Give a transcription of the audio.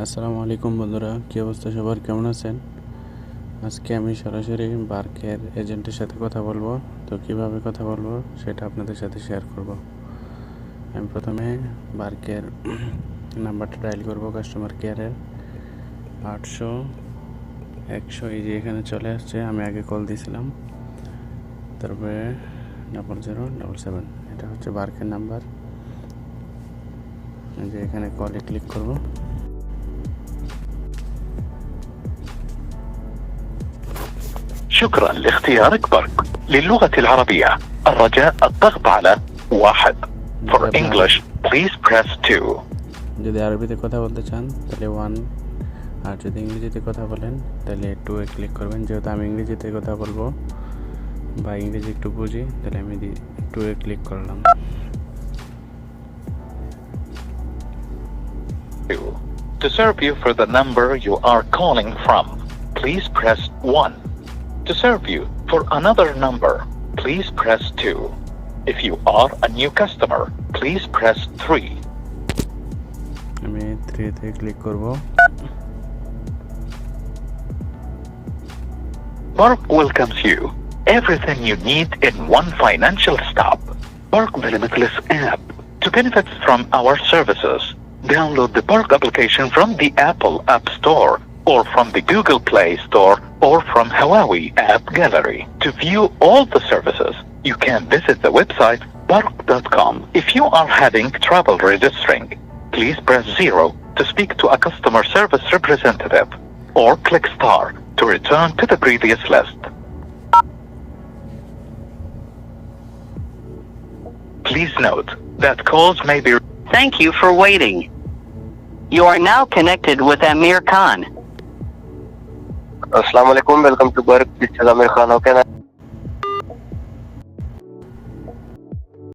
আসসালামু আলাইকুম বন্ধুরা, কী অবস্থা সবার? কেমন আছেন? আজকে আমি সরাসরি বার্কের এজেন্টের সাথে কথা বলব। তো কীভাবে কথা বলব সেটা আপনাদের সাথে শেয়ার করব। আমি প্রথমে বার্কের নাম্বারটা ডায়াল করব কাস্টমার কেয়ারের আটশো, একশো এই যে এখানে চলে আসছে, আমি আগে কল দিয়েছিলাম তারপরে ডাবল জিরো ডাবল সেভেন এটা হচ্ছে বার্কের নাম্বার। যে এখানে কলে ক্লিক করব। شكرا لاختيارك برك للغة العربية الرجاء الضغط على واحد For English please press 2 যদি আরবিতে কথা বলতে চান তাহলে ওয়ান আর যদি ইংরেজিতে কথা বলেন তাহলে টু এ ক্লিক করবেন যেহেতু আমি ইংরেজিতে কথা বলবো বা ইংরেজি একটু বুঝি তাহলে আমি টু এ ক্লিক করলাম To serve you for the number you are calling from, please press 1. To serve you for another number, please press 2. If you are a new customer, please press 3. আমি থ্রিতে ক্লিক করব Bark welcomes you. Everything you need in one financial stop. Bark Limitless app. To benefit from our services, download the Bark application from the Apple App Store or from the Google Play Store or from Huawei App Gallery. To view all the services, you can visit the website bark.com. If you are having trouble registering, please press 0 to speak to a customer service representative or click star to return to the previous list. Please note that calls may be Thank you for waiting. You are now connected with Amir Khan. Aslam welcome to Barq this is Aamir Khan okay ना